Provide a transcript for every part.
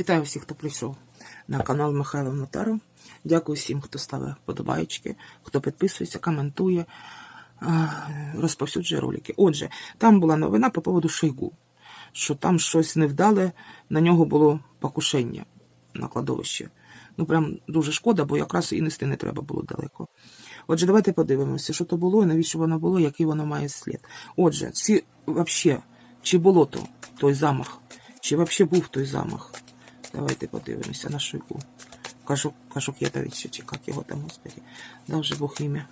Вітаю всіх, хто прийшов на канал Михайла Нотару. Дякую всім, хто ставить подобаєчки, хто підписується, коментує, а, розповсюджує ролики. Отже, там була новина по поводу Шойгу, що там щось невдале, на нього було покушення на кладовище. Ну, прям дуже шкода, бо якраз і нести не треба було далеко. Отже, давайте подивимося, що то було навіщо воно було, який воно має слід. Отже, ці вообще, чи було то той замах, чи взагалі був той замах. Давайте подивимося на Шойгу. Кажу, кажу К'ятович, чи як його там, господи. Дав же Бог ім'я.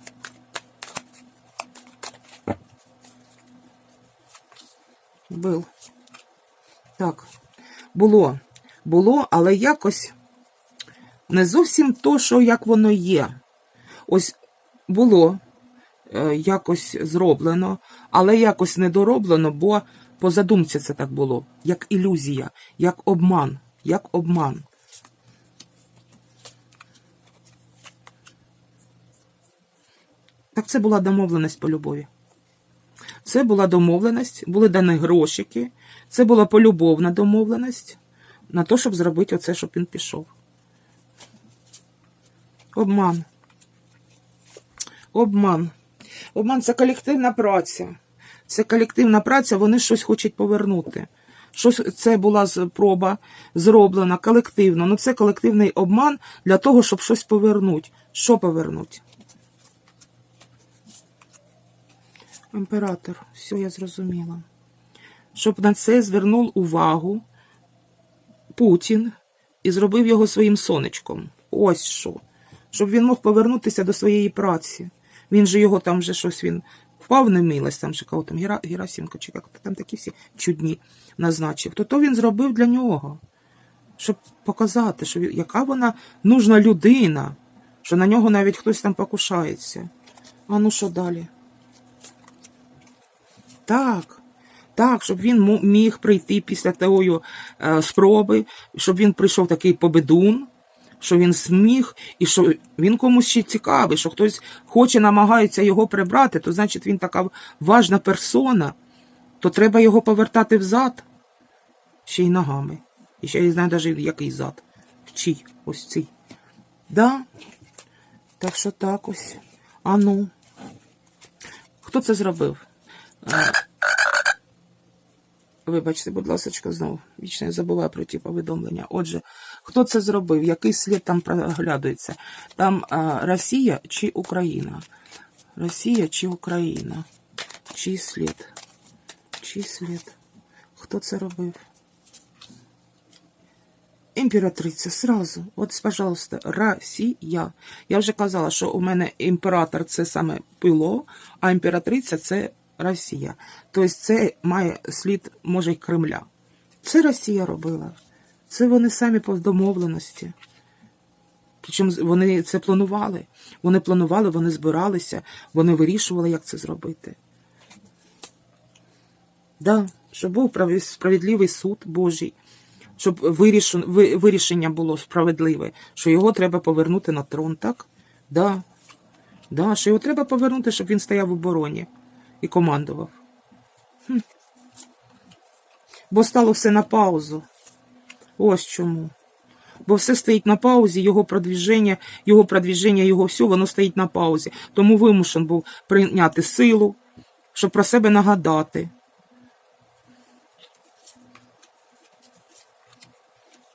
Був. Так. Було. Було, але якось не зовсім то, що як воно є. Ось було е, якось зроблено, але якось недороблено, бо по задумці це так було, як ілюзія, як обман, як обман. Так це була домовленість по любові. Це була домовленість, були дані грошики, це була полюбовна домовленість на те, щоб зробити оце, щоб він пішов. Обман. Обман. Обман це колективна праця. Це колективна праця, вони щось хочуть повернути. Щось це була з- проба зроблена колективно. Ну це колективний обман для того, щоб щось повернути. Що повернути? Імператор, все я зрозуміла. Щоб на це звернув увагу Путін і зробив його своїм сонечком. Ось що. Щоб він мог повернутися до своєї праці. Він же його там вже щось він милость, там же кого там Гера, Герасимко, чи як там такі всі чудні назначив. То то він зробив для нього, щоб показати, що яка вона нужна людина, що на нього навіть хтось там покушається. А ну що далі? Так, так, щоб він міг прийти після тої е, спроби, щоб він прийшов такий победун, що він зміг, і що він комусь ще цікавий, що хтось хоче, намагається його прибрати, то значить він така важна персона, то треба його повертати взад, ще й ногами. І ще я знаю навіть який зад. В чий? Ось цей. Да? Так що так ось. А ну. Хто це зробив? Вибачте, будь ласка, знову вічно я забуваю про ті повідомлення. Отже, хто це зробив? Який слід там проглядується? Там а, Росія чи Україна? Росія чи Україна? Чий слід? Чий слід? Хто це робив? Імператриця, сразу. От, пожалуйста, Росія. Я вже казала, що у мене імператор це саме пило, а імператриця це Росія. Тобто це має слід, може, Кремля. Це Росія робила. Це вони самі по домовленості. Причому вони це планували. Вони планували, вони збиралися, вони вирішували, як це зробити. Да, щоб був справедливий суд Божий, щоб вирішення було справедливе, що його треба повернути на трон, так? Да. Да, що його треба повернути, щоб він стояв в обороні і командував. Хм. Бо стало все на паузу. Ось чому. Бо все стоїть на паузі, його продвіження, його продвіження, його все, воно стоїть на паузі. Тому вимушен був прийняти силу, щоб про себе нагадати.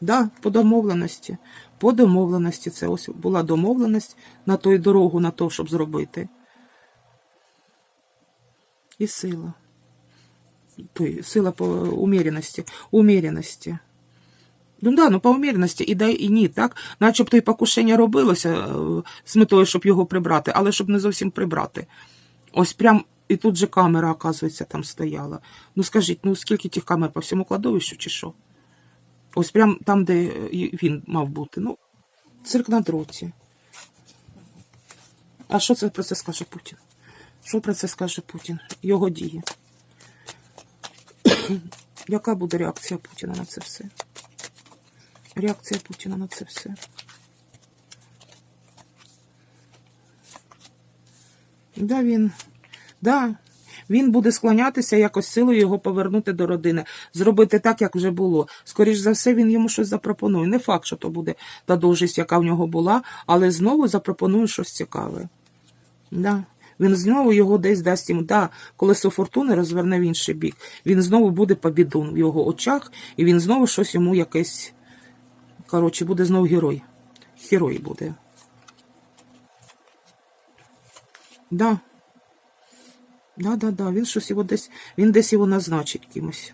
Да, по домовленості. По домовленості. Це ось була домовленість на той дорогу, на то, щоб зробити. І сила. Сила по уміряності. Уміряності. Ну да, ну по умірності і дай і ні, так? Начебто і покушення робилося е, з метою, щоб його прибрати, але щоб не зовсім прибрати. Ось прям і тут же камера, оказується, там стояла. Ну скажіть, ну скільки тих камер по всьому кладовищу чи що? Ось прям там, де е, він мав бути. Ну, цирк на дроті. А що це про це скаже Путін? Що про це скаже Путін? Його дії. Яка буде реакція Путіна на це все? Реакція Путіна на це все. Да, він. Да. він буде склонятися якось силою його повернути до родини, зробити так, як вже було. Скоріш за все, він йому щось запропонує. Не факт, що то буде та довжість, яка в нього була, але знову запропонує щось цікаве. Да. Він знову його десь дасть йому. Да, колесо фортуни розверне в інший бік. Він знову буде побідун в його очах, і він знову щось йому якесь. Коротше, буде знову герой. Герой буде. Да. Да, да, да. Він щось його десь, він десь його назначить кимось.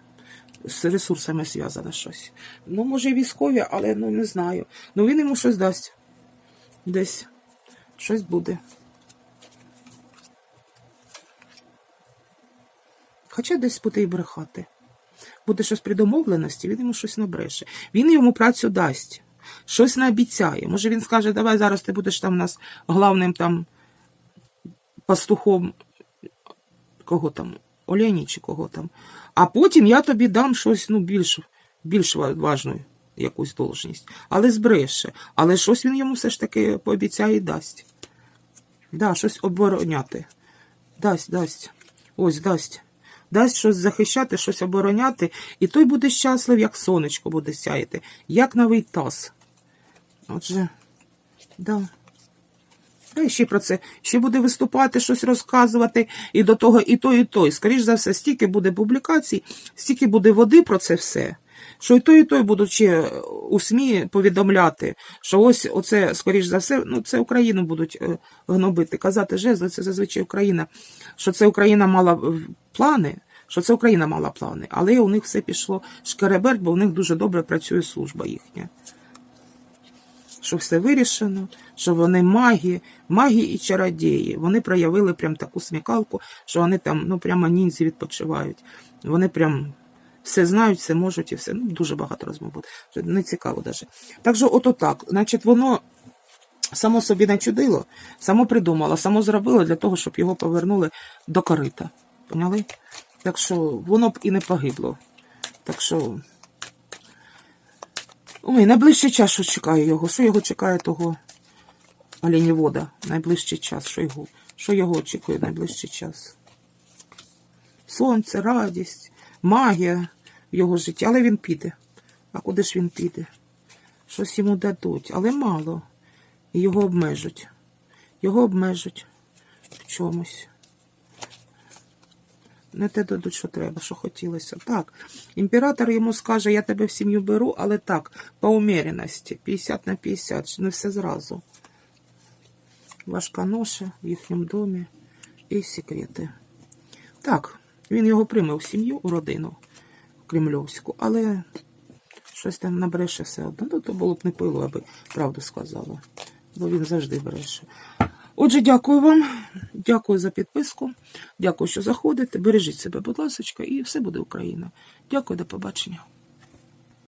З ресурсами зв'язане щось. Ну, може, і військові, але ну не знаю. Ну він йому щось дасть. Десь щось буде. Хоча десь буде і брехати. Буде щось при домовленості, він йому щось набреше. Він йому працю дасть, щось наобіцяє. Може він скаже, давай зараз ти будеш там у нас главним там пастухом, кого там, Олені чи кого там. А потім я тобі дам щось ну, більш, більш ва- важну якусь должність. Але збреше. Але щось він йому все ж таки пообіцяє і дасть. Да, щось обороняти. Дасть, дасть. Ось дасть. Дасть щось захищати, щось обороняти, і той буде щаслив, як сонечко буде сяяти, як новий таз. Отже, да. Та ще про це. Ще буде виступати, щось розказувати, і до того і той, і той. Скоріш за все, стільки буде публікацій, стільки буде води про це все. Що і той, і той будуть ще у СМІ повідомляти, що ось оце, скоріш за все, ну це Україну будуть е, гнобити. Казати жезли, це зазвичай Україна, що це Україна мала плани, що це Україна мала плани, але у них все пішло шкереберть, бо у них дуже добре працює служба їхня що все вирішено, що вони маги, маги і чародії. Вони проявили прям таку смікалку, що вони там ну прямо ніндзі відпочивають. Вони прям все знають, все можуть і все. Ну, дуже багато розмов буде. Не цікаво навіть. Так що, ото так. Значить, воно. Само собі начудило, само придумало, само зробило для того, щоб його повернули до корита. Поняли? Так що воно б і не погибло. Так що. Ой, найближчий час, що чекає його? Що його чекає того оленівода? Найближчий час, що його, що його очікує найближчий час? Сонце, радість, магія в його житті, але він піде. А куди ж він піде? Щось йому дадуть, але мало. І його обмежуть. Його обмежуть в чомусь. Не те дадуть, що треба, що хотілося. Так, імператор йому скаже, я тебе в сім'ю беру, але так, по уміряності, 50 на 50, не все зразу. Важка ноша в їхньому домі і секрети. Так, він його прийме в сім'ю, у родину кремльовську, але щось там набреше все одно. Ну, то було б не пило, аби правду сказала. Бо він завжди бреше. Отже, дякую вам, дякую за підписку, дякую, що заходите. Бережіть себе, будь ласка, і все буде Україна. Дякую, до побачення.